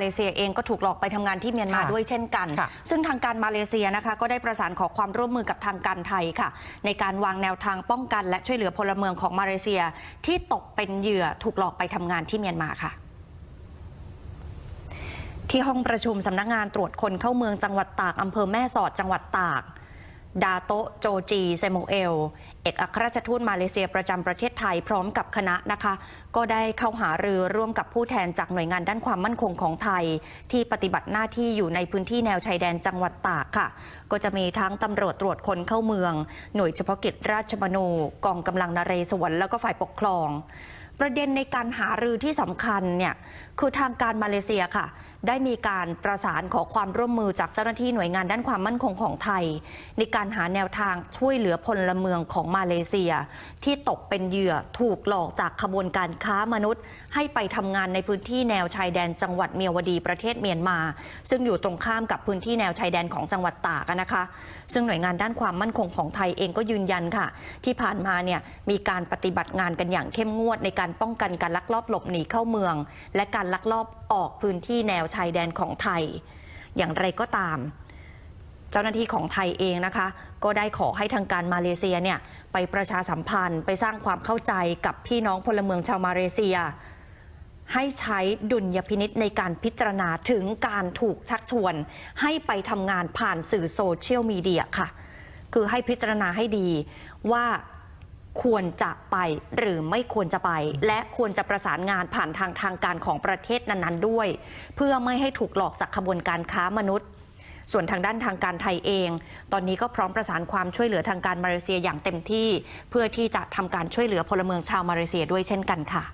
มาเลเซียเองก็ถูกหลอกไปทำงานที่เมียนมาค่ะด้วยเช่นกันค่ะซึ่งทางการมาเลเซียนะคะ ก็ได้ประสานขอความร่วมมือกับทางการไทยค่ะ ในการวางแนวทางป้องกันและช่วยเหลือพลเมืองของมาเลเซีย ที่ตกเป็นเหยื่อถูกหลอกไปทำงานที่เมียนมาค่ะที่ห้องประชุมสำนักงานตรวจคนเข้าเมืองจังหวัดตากอำเภอแม่สอดจังหวัดตาก ดาโตโจจีเซโมเอล เอกอัครราชทูตมาเลเซียประจำประเทศไทยพร้อมกับคณะนะคะ ก็ได้เข้าหารือร่วมกับผู้แทนจากหน่วยงานด้านความมั่นคงของไทย ที่ปฏิบัติหน้าที่อยู่ในพื้นที่แนวชายแดนจังหวัดตากค่ะ ก็จะมีทั้งตำรวจตรวจคนเข้าเมือง หน่วยเฉพาะกิจราชมนูกองกำลังนเรศวรแล้วก็ฝ่ายปกครอง ประเด็นในการหารือที่สำคัญเนี่ยคือทางการมาเลเซียค่ะ ได้มีการประสานขอความร่วมมือจากเจ้าหน้าที่หน่วยงานด้านความมั่นคงของไทย ในการหาแนวทางช่วยเหลือพลเมืองของมาเลเซีย ที่ตกเป็นเหยื่อถูกหลอกจากขบวนการค้ามนุษย์ ให้ไปทำงานในพื้นที่แนวชายแดนจังหวัดเมียวดีประเทศเมียนมา ซึ่งอยู่ตรงข้ามกับพื้นที่แนวชายแดนของจังหวัดตากนะคะ ซึ่งหน่วยงานด้านความมั่นคงของไทยเองก็ยืนยันค่ะ ที่ผ่านมาเนี่ยมีการปฏิบัติงานกันอย่างเข้มงวดในการป้องกันการลักลอบหลบหนีเข้าเมือง และการลักลอบออกพื้นที่แนวชายแดนของไทย อย่างไรก็ตาม เจ้าหน้าที่ของไทยเองนะคะ ก็ได้ขอให้ทางการมาเลเซียเนี่ยไปประชาสัมพันธ์ไปสร้างความเข้าใจกับพี่น้องพลเมืองชาวมาเลเซีย ให้ใช้ดุลยพินิษในการพิจารณาถึงการถูกชักชวน ให้ไปทำงานผ่านสื่อโซเชียลมีเดียค่ะ คือให้พิจารณาให้ดีว่า ควรจะไปหรือไม่ควรจะไป และควรจะประสานงานผ่านทางทางการของประเทศนั้นๆด้วย เพื่อไม่ให้ถูกหลอกจากขบวนการค้ามนุษย์ ส่วนทางด้านทางการไทยเอง ตอนนี้ก็พร้อมประสานความช่วยเหลือทางการมาเลเซียอย่างเต็มที่ เพื่อที่จะทำการช่วยเหลือพลเมืองชาวมาเลเซียด้วยเช่นกันค่ะ